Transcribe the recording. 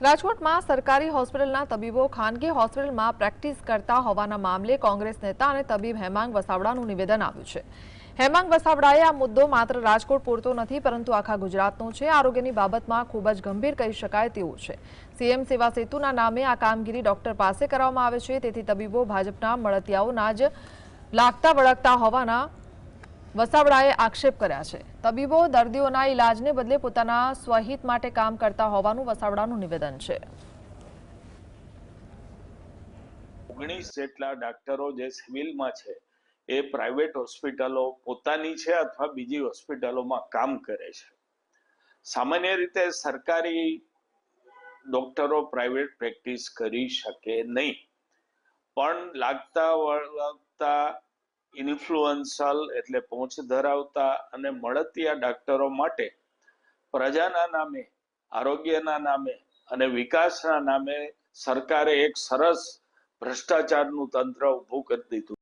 રાજકોટમાં સરકારી હોસ્પિટલના તબીબો ખાનગી હોસ્પિટલમાં પ્રેક્ટિસ કરતા હોવાના મામલે કોંગ્રેસ નેતા અને તબીબ હેમાંગ વસાવડાનું નિવેદન આવ્યું છે. હેમાંગ વસાવડાએ આ મુદ્દો માત્ર રાજકોટ પૂરતો નથી, પરંતુ આખા ગુજરાતનો છે. આરોગ્યની બાબતમાં ખૂબ જ ગંભીર કહી શકાય તેવું છે. સીએમ સેવા સેતુના નામે આ કામગીરી ડોક્ટર પાસે કરવામાં આવે છે. તેથી તબીબો ભાજપના મળતિયાઓના જ લાગતા વળગતા હોવાના વસાવડાએ આક્ષેપ કર્યા છે. તબીબો દર્દીઓના ઈલાજને બદલે પોતાના સ્વહિત માટે કામ કરતા હોવાનું વસાવડાનું નિવેદન છે. ઓગણીસ જેટલા ડાક્ટરો જે સિવિલમાં છે, એ પ્રાઇવેટ હોસ્પિટલો પોતાની છે અથવા બીજી હોસ્પિટલોમાં કામ કરે છે. સામાન્ય રીતે સરકારી ડોક્ટરો પ્રાઇવેટ પ્રેક્ટિસ કરી શકે નહીં. પણ લાગતા વળગતા ઇન્ફ્લુઅન્સલ એટલે પહોંચ ધરાવતા અને મળતિયા ડાક્ટરો માટે પ્રજાના નામે, આરોગ્યના નામે અને વિકાસના નામે સરકારે એક સરસ ભ્રષ્ટાચારનું તંત્ર ઊભું કરી દીધું.